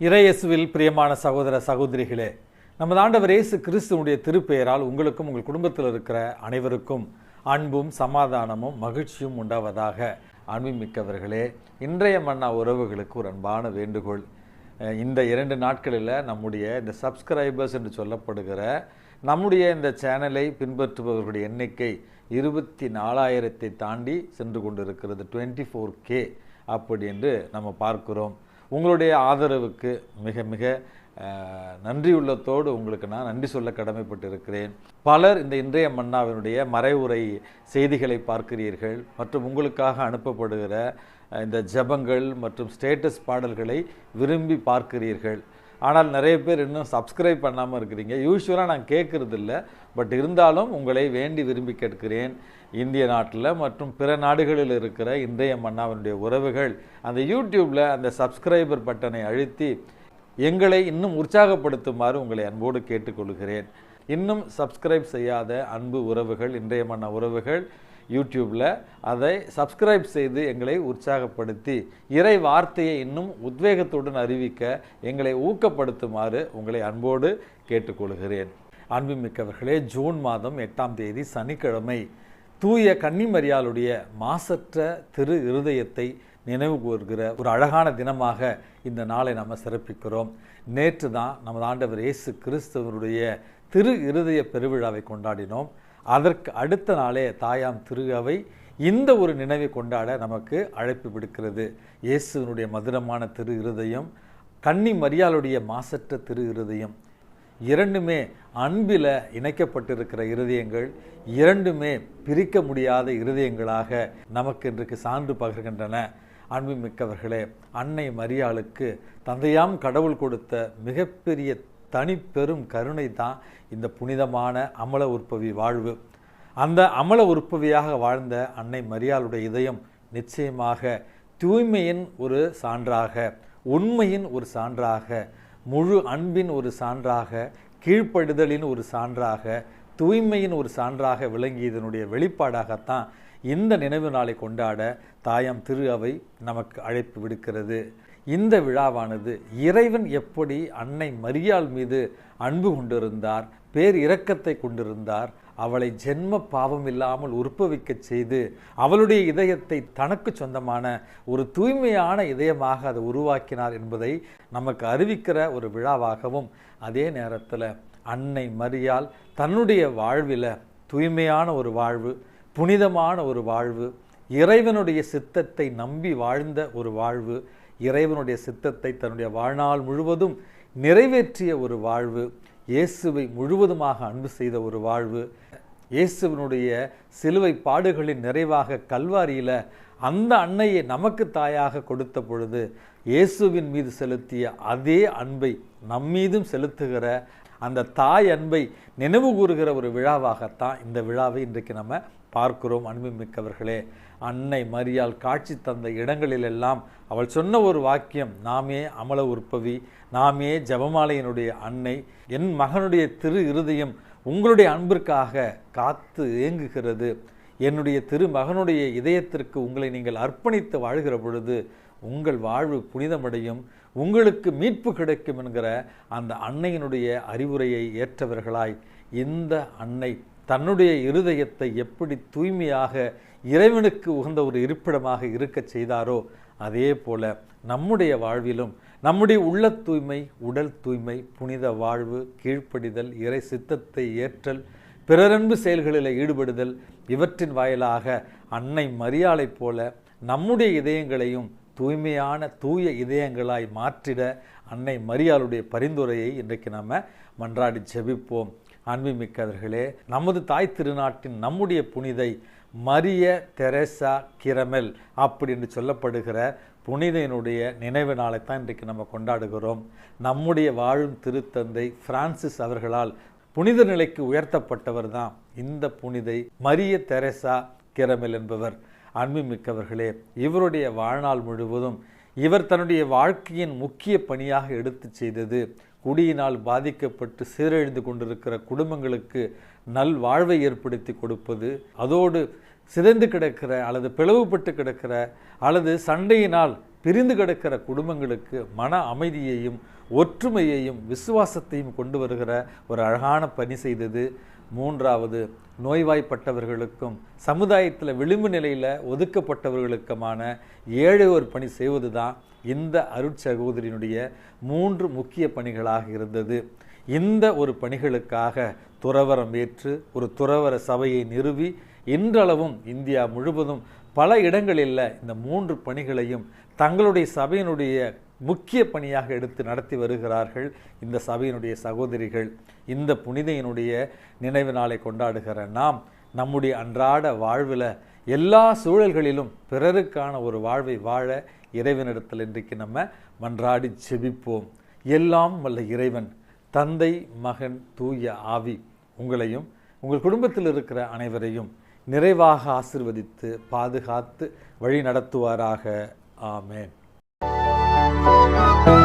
இறையேசுவில் பிரியமான சகோதர சகோதரிகளே நமது ஆண்டவர் இயேசு கிறிஸ்துவனுடைய திருப்பெயரால் உங்களுக்கும் உங்கள் குடும்பத்தில் இருக்கிற அனைவருக்கும் அன்பும் சமாதானமும் மகிழ்ச்சியும் உண்டாவதாக அன்புமிக்கவர்களே இன்றைய மன்னா உறவுகளுக்கு ஒரு அன்பான வேண்டுகோள். இந்த இரண்டு நாட்களில் நம்முடைய இந்த சப்ஸ்கிரைபர்ஸ் என்று சொல்லப்படுகிற நம்முடைய இந்த சேனலை பின்பற்றுபவர்களுடைய எண்ணிக்கை இருபத்தி நாலாயிரத்தை தாண்டி சென்று கொண்டிருக்கிறது டுவெண்ட்டி ஃபோர் கே அப்படி என்று நம்ம பார்க்கிறோம். உங்களுடைய ஆதரவுக்கு மிக மிக நன்றியுள்ளத்தோடு உங்களுக்கு நான் நன்றி சொல்ல கடமைப்பட்டிருக்கிறேன். பலர் இந்த இன்றைய மன்னாவினுடைய மறைவுரை செய்திகளை பார்க்கிறீர்கள் மற்றும் உங்களுக்காக அனுப்பப்படுகிற இந்த ஜெபங்கள் மற்றும் ஸ்டேட்டஸ் பாடல்களை விரும்பி பார்க்கிறீர்கள். ஆனால் நிறைய பேர் இன்னும் சப்ஸ்கிரைப் பண்ணாமல் இருக்கிறீங்க. யூஸ்வலாக நான் கேட்குறது இல்லை பட் இருந்தாலும் உங்களை வேண்டி விரும்பி கேட்கிறேன். இந்திய நாட்டில் மற்றும் பிற நாடுகளில் இருக்கிற இன்றைய மன்னாவினுடைய உறவுகள் அந்த யூடியூப்பில் அந்த சப்ஸ்கிரைபர் பட்டனை அழுத்தி எங்களை இன்னும் உற்சாகப்படுத்துமாறு உங்களை அன்போடு கேட்டுக்கொள்கிறேன். இன்னும் சப்ஸ்கிரைப் செய்யாத அன்பு உறவுகள் இன்றைய மன்ன உறவுகள் யூடியூப்பில் அதை சப்ஸ்கிரைப் செய்து எங்களை உற்சாகப்படுத்தி இறை வார்த்தையை இன்னும் உத்வேகத்துடன் அறிவிக்க எங்களை ஊக்கப்படுத்துமாறு உங்களை அன்போடு கேட்டுக்கொள்கிறேன். அன்புமிக்கவர்களே ஜூன் மாதம் எட்டாம் தேதி சனிக்கிழமை தூய கன்னிமரியாளுடைய மாசற்ற திரு இருதயத்தை நினைவு கூறுகிற ஒரு அழகான தினமாக இந்த நாளை நம்ம சிறப்பிக்கிறோம். நேற்று தான் நமது ஆண்டவர் இயேசு கிறிஸ்தவருடைய திரு இருதய பெருவிழாவை கொண்டாடினோம். அதற்கு அடுத்த நாளே தாயாம் திருகவை இந்த ஒரு நினைவை கொண்டாட நமக்கு அழைப்பு விடுக்கிறது. இயேசுவினுடைய மதுரமான திரு இருதயம் கன்னி மரியாளுடைய மாசற்ற திரு இருதயம். இரண்டுமே அன்பில் இணைக்கப்பட்டிருக்கிற இருதயங்கள் இரண்டுமே பிரிக்க முடியாத இருதயங்களாக நமக்கு இன்றைக்கு சான்று பகிர்கின்றன. அன்பு மிக்கவர்களே அன்னை மரியாளுக்கு தந்தையாம் கடவுள் கொடுத்த மிகப்பெரிய தனிப்பெரும் கருணை தான் இந்த புனிதமான அமல உற்பவி வாழ்வு. அந்த அமல உற்பவியாக வாழ்ந்த அன்னை மரியாளுடைய இதயம் நிச்சயமாக தூய்மையின் ஒரு சான்றாக உண்மையின் ஒரு சான்றாக முழு அன்பின் ஒரு சான்றாக கீழ்ப்படுதலின் ஒரு சான்றாக தூய்மையின் ஒரு சான்றாக விளங்கியதனுடைய வெளிப்பாடாகத்தான் இந்த நினைவு நாளை கொண்டாட தாயம் திரு அவை நமக்கு அழைப்பு விடுக்கிறது. இந்த விழாவானது இறைவன் எப்படி அன்னை மரியாள் மீது அன்பு கொண்டிருந்தார் பேர் இரக்கத்தை கொண்டிருந்தார் அவளை ஜென்ம பாவம் இல்லாமல் உற்பவிக்கச் செய்து அவளுடைய இதயத்தை தனக்கு சொந்தமான ஒரு தூய்மையான இதயமாக அதை உருவாக்கினார் என்பதை நமக்கு அறிவிக்கிற ஒரு விழாவாகவும் அதே நேரத்தில் அன்னை மரியால் தன்னுடைய வாழ்வில் தூய்மையான ஒரு வாழ்வு புனிதமான ஒரு வாழ்வு இறைவனுடைய சித்தத்தை நம்பி வாழ்ந்த ஒரு வாழ்வு இறைவனுடைய சித்தத்தை தன்னுடைய வாழ்நாள் முழுவதும் நிறைவேற்றிய ஒரு வாழ்வு இயேசுவை முழுவதுமாக அன்பு செய்த ஒரு வாழ்வு. இயேசுவனுடைய சிலுவை பாடுகளின் நிறைவாக கல்வாரியில் அந்த அன்னையை நமக்கு தாயாக கொடுத்த பொழுது இயேசுவின் மீது செலுத்திய அதே அன்பை நம்மீதும் செலுத்துகிற அந்த தாய் அன்பை நினைவு கூறுகிற ஒரு விழாவாகத்தான் இந்த விழாவை இன்றைக்கு நம்ம பார்க்கிறோம் அன்புமிக்கவர்களே. அன்னை மரியால் காட்சி தந்த இடங்களிலெல்லாம் அவள் சொன்ன ஒரு வாக்கியம் நாமே அமல உற்பவி நாமே ஜபமாலையினுடைய அன்னை என் மகனுடைய திரு இருதயம் உங்களுடைய அன்பிற்காக காத்து ஏங்குகிறது. என்னுடைய திருமகனுடைய இதயத்திற்கு உங்களை நீங்கள் அர்ப்பணித்து வாழ்கிற பொழுது உங்கள் வாழ்வு புனிதமடையும் உங்களுக்கு மீட்பு கிடைக்கும் என்கிற அந்த அன்னையினுடைய அறிவுரையை ஏற்றவர்களாய் இந்த அன்னை தன்னுடைய இருதயத்தை எப்படி தூய்மையாக இறைவனுக்கு உகந்த ஒரு இருப்பிடமாக இருக்கச் செய்தாரோ அதே போல நம்முடைய வாழ்விலும் நம்முடைய உள்ள தூய்மை உடல் தூய்மை புனித வாழ்வு கீழ்ப்படிதல் இறை சித்தத்தை ஏற்றல் பிறரன்பு செயல்களில் ஈடுபடுதல் இவற்றின் வாயிலாக அன்னை மரியாளைப் போல நம்முடைய இதயங்களையும் தூய்மையான தூய இதயங்களாய் மாற்றிட அன்னை மரியாளுடைய பரிந்துரையை இன்றைக்கு நம்ம மன்றாடி ஜெபிப்போம். அன்புமிக்கவர்களே நமது தாய் திருநாட்டின் நம்முடைய புனிதை மரிய தெரேசா கிரமெல் அப்படி என்று சொல்லப்படுகிற புனிதையினுடைய நினைவு நாளைத்தான் இன்றைக்கு நம்ம கொண்டாடுகிறோம். நம்முடைய வாழும் திருத்தந்தை பிரான்சிஸ் அவர்களால் புனித நிலைக்கு உயர்த்தப்பட்டவர் தான் இந்த புனிதை மரிய தெரேசா கிரமெல் என்பவர். அன்புமிக்கவர்களே இவருடைய வாழ்நாள் முழுவதும் இவர் தன்னுடைய வாழ்க்கையின் முக்கிய பணியாக எடுத்து செய்தது குடியினால் பாதிக்கப்பட்டு சீரழிந்து கொண்டிருக்கிற குடும்பங்களுக்கு நல் வாழ்வை ஏற்படுத்தி கொடுப்பது அதோடு சிதைந்து கிடக்கிற அல்லது பிளவுபட்டு கிடக்கிற அல்லது சண்டையினால் பிரிந்து கிடக்கிற குடும்பங்களுக்கு மன அமைதியையும் ஒற்றுமையையும் விசுவாசத்தையும் கொண்டு வருகிற ஒரு அழகான பணி செய்தது. மூன்றாவது நோய்வாய்ப்பட்டவர்களுக்கும் சமுதாயத்தில் விளிம்பு நிலையில் ஒதுக்கப்பட்டவர்களுக்குமான ஏழையோர் பணி செய்வது தான் இந்த அருட்சகோதரியினுடைய மூன்று முக்கிய பணிகளாக இருந்தது. இந்த ஒரு பணிகளுக்காக துறவரம் ஏற்று ஒரு துறவர சபையை நிறுவி இன்றளவும் இந்தியா முழுவதும் பல இடங்களில் இந்த மூன்று பணிகளையும் தங்களுடைய சபையினுடைய முக்கிய பணியாக எடுத்து நடத்தி வருகிறார்கள் இந்த சபையினுடைய சகோதரிகள் இந்த புனிதையினுடைய நினைவு நாளை கொண்டாடுகிற நாம் நம்முடைய அன்றாட வாழ்வில் எல்லா சூழல்களிலும் பிறருக்கான ஒரு வாழ்வை வாழ இறைவனிடத்தில் இன்றைக்கு நம்ம மன்றாடி செபிப்போம் எல்லாம் வல்ல இறைவன் தந்தை மகன் தூய ஆவி உங்களையும் உங்கள் குடும்பத்தில் இருக்கிற அனைவரையும் நிறைவாக ஆசிர்வதித்து பாதுகாத்து வழி நடத்துவாராக. ஆமேன். Música